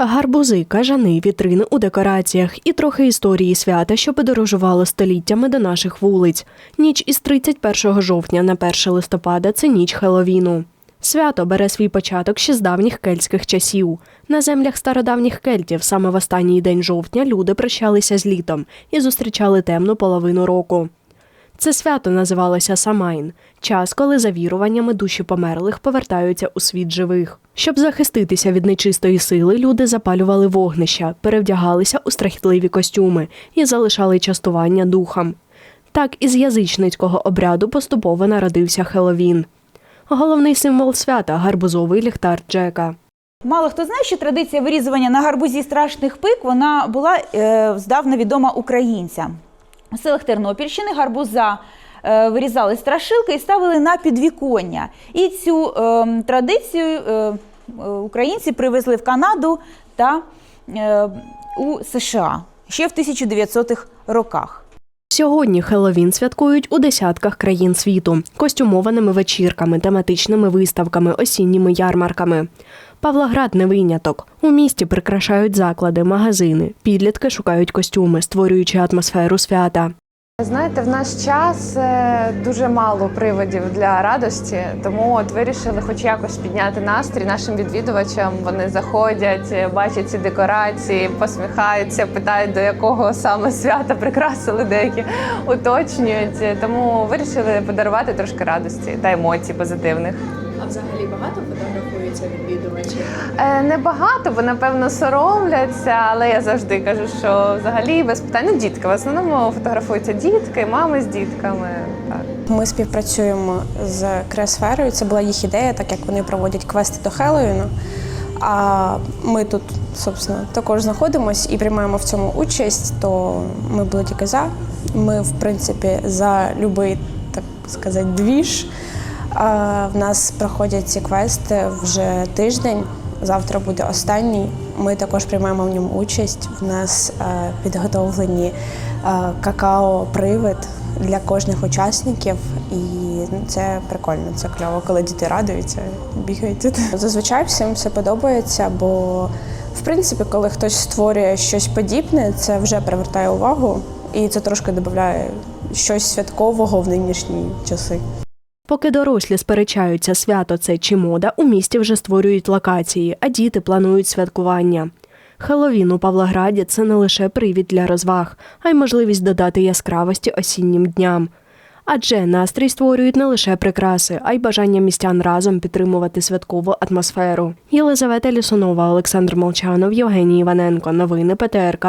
Гарбузи, кажани, вітрини у декораціях і трохи історії свята, що подорожувало століттями до наших вулиць. Ніч із 31 жовтня на 1 листопада це ніч Хеловіну. Свято бере свій початок ще з давніх кельтських часів. На землях стародавніх кельтів саме в останній день жовтня люди прощалися з літом і зустрічали темну половину року. Це свято називалося Самайн час, коли за віруваннями душі померлих повертаються у світ живих. Щоб захиститися від нечистої сили, люди запалювали вогнища, перевдягалися у страхітливі костюми і залишали частування духам. Так із язичницького обряду поступово народився Хеловін. Головний символ свята гарбузовий ліхтар Джека. Мало хто знає, що традиція вирізування на гарбузі страшних пик вона була е, здавна відома українцям. У селах Тернопільщини гарбуза е, вирізали страшилки і ставили на підвіконня. І цю е, традицію е, українці привезли в Канаду та е, у США ще в 1900-х роках. Сьогодні Хеллоуін святкують у десятках країн світу костюмованими вечірками, тематичними виставками, осінніми ярмарками. Павлоград не виняток. У місті прикрашають заклади, магазини. Підлітки шукають костюми, створюючи атмосферу свята. Знаєте, в наш час е, дуже мало приводів для радості, тому от вирішили, хоч якось підняти настрій нашим відвідувачам. Вони заходять, бачать ці декорації, посміхаються, питають, до якого саме свята прикрасили, деякі уточнюють. Тому вирішили подарувати трошки радості та емоцій позитивних. Взагалі багато фотографується відвідувачів? Е, Небагато, бо напевно соромляться, але я завжди кажу, що взагалі без питань ну, дітки. В основному фотографуються дітки, мами з дітками. Так. Ми співпрацюємо з Креосферою. Це була їх ідея, так як вони проводять квести до Хеллоуіну. А ми тут, собственно, також знаходимося і приймаємо в цьому участь, то ми були тільки за. Ми, в принципі, за будь-який, так сказати, двіж. В нас проходять ці квести вже тиждень. Завтра буде останній. Ми також приймаємо в ньому участь. В нас е, підготовлені е, какао-привид для кожних учасників, і ну, це прикольно, це кльово, коли діти радуються, бігають. тут. Зазвичай всім все подобається, бо в принципі, коли хтось створює щось подібне, це вже привертає увагу, і це трошки додає щось святкового в нинішні часи. Поки дорослі сперечаються, свято це чи мода, у місті вже створюють локації, а діти планують святкування. Хеллоуін у Павлограді це не лише привід для розваг, а й можливість додати яскравості осіннім дням. Адже настрій створюють не лише прикраси, а й бажання містян разом підтримувати святкову атмосферу. Єлизавета Лісунова, Олександр Молчанов, Євгеній Іваненко. Новини ПТРК.